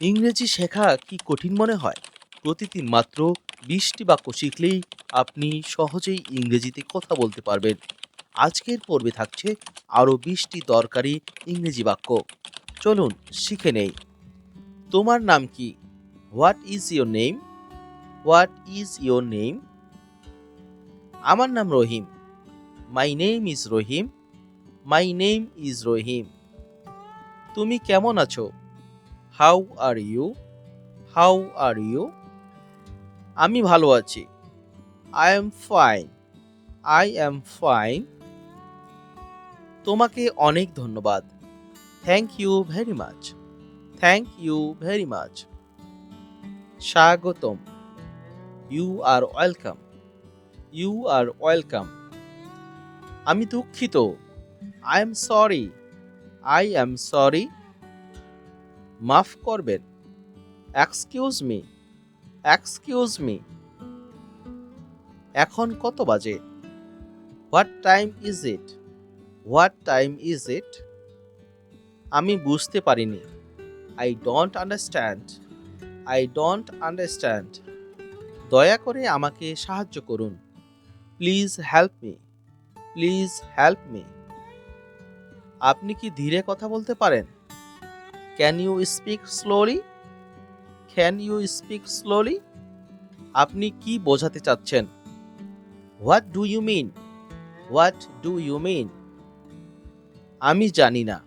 ইংরেজি শেখা কি কঠিন মনে হয়? প্রতিদিন মাত্র বিশটি বাক্য শিখলেই আপনি সহজেই ইংরেজিতে কথা বলতে পারবেন। আজকের পর্বে থাকছে আরও বিশটি দরকারি ইংরেজি বাক্য। চলুন শিখে নেই। তোমার নাম কি? What is your name what is your name আমার নাম Rahim. My name is Rahim. My name is Rahim. তুমি কেমন আছো? How are you how are you আমি ভালো আছি। I am fine I am fine তোমাকে অনেক ধন্যবাদ। Thank you very much thank you very much স্বাগতম। You are welcome you are welcome আমি দুঃখিত। I am sorry I am sorry মাফ করবেন। এক্সকিউজ মি এক্সকিউজ মি এখন কত বাজে? What time is it what time is it আমি বুঝতে পারিনি। I don't understand I don't understand দয়া করে আমাকে সাহায্য করুন। Please help me please help me আপনি কি ধীরে কথা বলতে পারেন? Can you speak slowly can you speak slowly আপনি কি বোঝাতে চাচ্ছেন? What do you mean what do you mean আমি জানি না।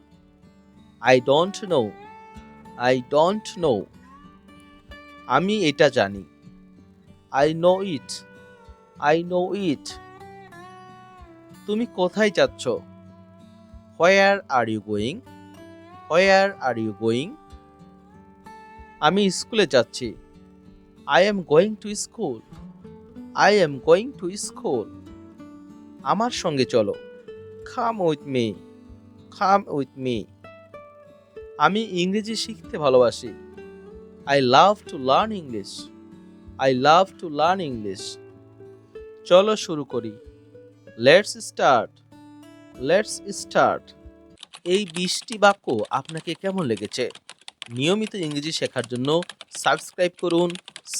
I don't know I don't know আমি এটা জানি। I know it I know it তুমি কোথায় যাচ্ছ? Where are you going where are you going আমি স্কুলে যাচ্ছি। I am going to school I am going to school আমার সঙ্গে চলো। Come with me come with me আমি ইংরেজি শিখতে ভালোবাসি। I love to learn English I love to learn English চলো শুরু করি। লেটস স্টার্ট লেটস স্টার্ট এই বিশটি বাক্য আপনাকে কেমন লেগেছে? নিয়মিত ইংরেজি শেখার জন্য সাবস্ক্রাইব করুন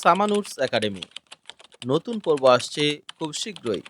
সামানুরস একাডেমি। নতুন পর্ব আসছে খুব শীঘ্রই।